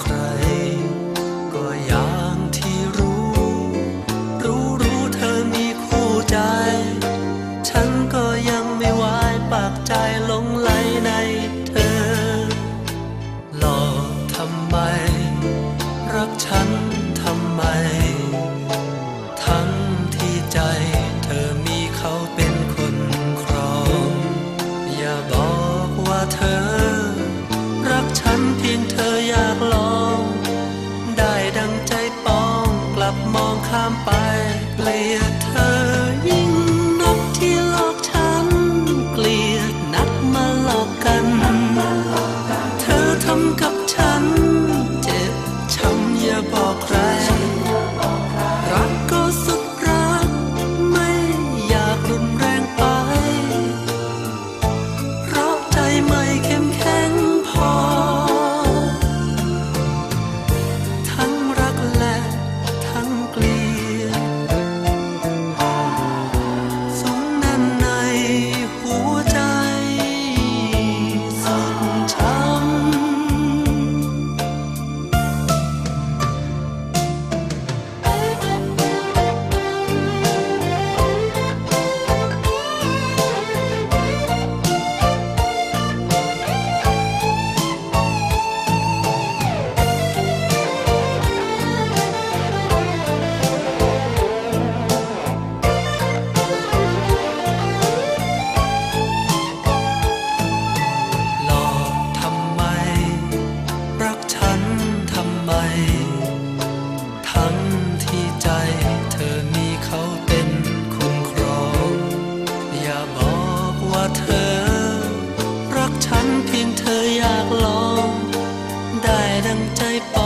ใคราเธอ รักฉันเพียงเธออยากลอง ได้ดังใจป้องกลับมองข้ามไปเกลียดเธอยิ่งนกที่หลอกฉัน เกลียดนักมาหลอกกัน เธอทำกับฉัน เจ็บช้ำอย่าบอกใคร รักก็สุดรักไม่อยากรุนแรง เพียงเธออยากลอง ได้ดังใจปอ